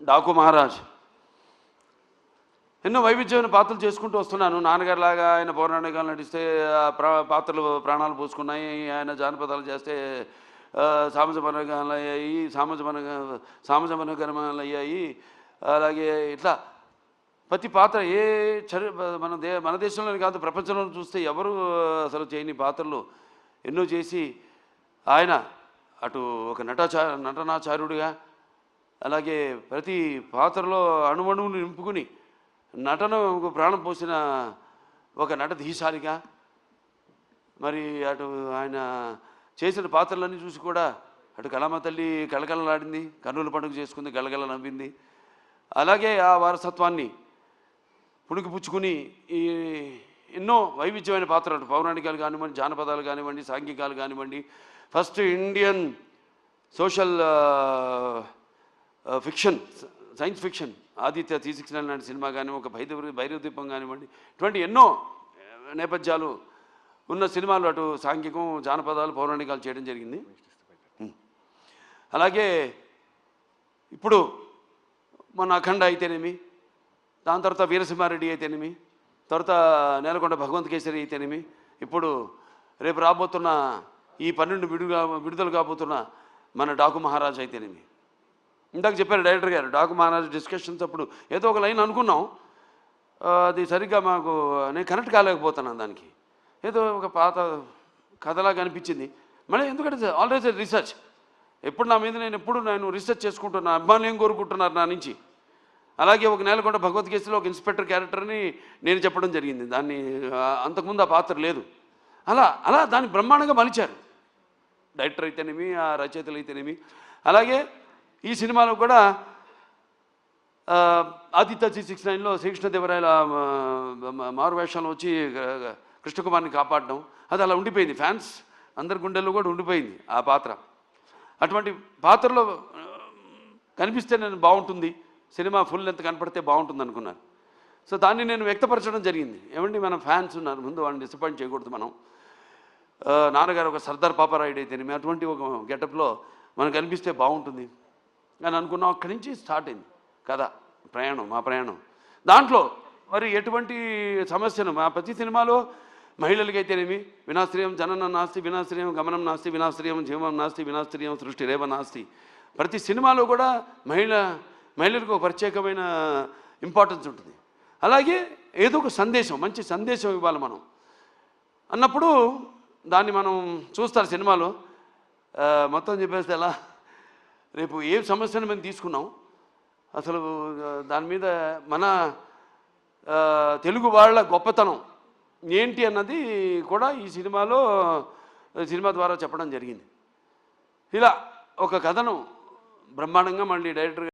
డాకు మహారాజ్. ఎన్నో వైవిధ్యమైన పాత్రలు చేసుకుంటూ వస్తున్నాను. నాన్నగారిలాగా ఆయన పౌరాణికాలు నటిస్తే ఆ ప్రా పాత్రలు ప్రాణాలు పోసుకున్నాయి. ఆయన జానపదాలు చేస్తే ఆ, సామాజ పనగాలు అయ్యాయి సామాజ పన సామాజ పనగరమాలు అయ్యాయి. అలాగే ఇట్లా ప్రతి పాత్ర ఏ చరి మన దే మన దేశంలోనే కాదు ప్రపంచంలో చూస్తే ఎవరు అసలు చేయని పాత్రలు ఎన్నో చేసి ఆయన అటు ఒక నటాచా నటనాచార్యుడిగా అలాగే ప్రతి పాత్రలో అణువణువును నింపుకుని నటనకు ప్రాణం పోసిన ఒక నటధీశాలిగా మరి అటు ఆయన చేసిన పాత్రలన్నీ చూసి కూడా అటు కళామ తల్లి కళకళలాడింది కన్నుల పండుగ చేసుకుంది గలగల నవ్వింది. అలాగే ఆ వారసత్వాన్ని పుణికిపుచ్చుకుని ఈ ఎన్నో వైవిధ్యమైన పాత్రలు పౌరాణికాలు కానివ్వండి జానపదాలు కానివ్వండి సాంఘికాలు కానివ్వండి first Indian social fiction science fiction Aditya three six nine లాంటి సినిమా కానీ ఒక భైరవ భైరవ దీపం కానివ్వండి ఇటువంటి ఎన్నో నేపథ్యాలు ఉన్న సినిమాలు అటు సాంఘికం జానపదాలు పౌరాణికాలు చేయడం జరిగింది. అలాగే ఇప్పుడు మన అఖండ అయితేనేమి దాని తర్వాత వీరసింహారెడ్డి అయితేనేమి తర్వాత నేలకొండ భగవంత్ కేసరి అయితేనేమి ఇప్పుడు రేపు రాబోతున్న ఈ పన్నెండు విడుగా విడుదల కాబోతున్న మన డాకు మహారాజ్ అయితేనేమి. ఇందాక చెప్పారు డైరెక్టర్ గారు డాకు మహారాజ్ డిస్కషన్స్ అప్పుడు ఏదో ఒక లైన్ అనుకున్నాం. అది సరిగ్గా మాకు నేను కనెక్ట్ కాలేకపోతున్నాను దానికి. ఏదో ఒక పాత కథలాగా అనిపించింది. మళ్ళీ ఎందుకంటే ఆల్రెడీ రీసెర్చ్ ఎప్పుడు నా మీద నేను ఎప్పుడు నేను రీసెర్చ్ చేసుకుంటున్నా అభిమానులు ఏం కోరుకుంటున్నారు నా నుంచి? అలాగే ఒక నేలకొండ భగవద్గీతలో ఒక ఇన్స్పెక్టర్ క్యారెక్టర్ని నేను చెప్పడం జరిగింది. దాన్ని అంతకుముందు ఆ పాత్ర లేదు. అలా అలా దాన్ని బ్రహ్మాండంగా మలిచారు. డైరెక్టర్ అయితేనేమి ఆ రచయితలు అయితేనేమి. అలాగే ఈ సినిమాలో కూడా ఆదిత్య త్రీ సిక్స్ నైన్లో శ్రీకృష్ణదేవరాయల ఆ, మా- మారు వేషంలో వచ్చి కృష్ణకుమార్ని కాపాడడం అది అలా ఉండిపోయింది. ఫ్యాన్స్ అందరి గుండెల్లో కూడా ఉండిపోయింది ఆ పాత్ర. అటువంటి పాత్రలో కనిపిస్తే నేను బాగుంటుంది. సినిమా ఫుల్ లెంత్ కనపడితే బాగుంటుంది అనుకున్నాను. సో దాన్ని నేను వ్యక్తపరచడం జరిగింది. ఏమండి మన ఫ్యాన్స్ ఉన్నారు ముందు వాళ్ళని డిసప్పాయింట్ చేయకూడదు మనం. నాన్నగారు ఒక సర్దార్ పాపారాయుడు అయితేనేమి అటువంటి ఒక గెటప్లో మనకు కనిపిస్తే బాగుంటుంది. అని అనుకున్నాం. అక్కడి నుంచి స్టార్ట్ అయింది కథ ప్రయాణం మా ప్రయాణం. దాంట్లో మరి ఎటువంటి సమస్యను మా ప్రతి సినిమాలో మహిళలకైతేనేమి? వినాశ్రయం జనన నాస్తి వినాశ్రయం గమనం నాస్తి వినాశ్రయం జీవం నాస్తి వినాశ్రయం సృష్టి రేవ నాస్తి. ప్రతి సినిమాలో కూడా మహిళ మహిళలకు ఒక ప్రత్యేకమైన ఇంపార్టెన్స్ ఉంటుంది. అలాగే ఏదో ఒక సందేశం మంచి సందేశం ఇవ్వాలి మనం. అన్నప్పుడు దాన్ని మనం చూస్తారు సినిమాలో. మొత్తం చెప్పేస్తే ఎలా? రేపు ఏ సమస్యను మేము తీసుకున్నాం? అసలు దాని మీద మన తెలుగు వాళ్ళ గొప్పతనం ఏంటి అన్నది కూడా ఈ సినిమాలో సినిమా ద్వారా చెప్పడం జరిగింది. ఇలా ఒక కథను బ్రహ్మాండంగా మళ్ళీ డైరెక్టర్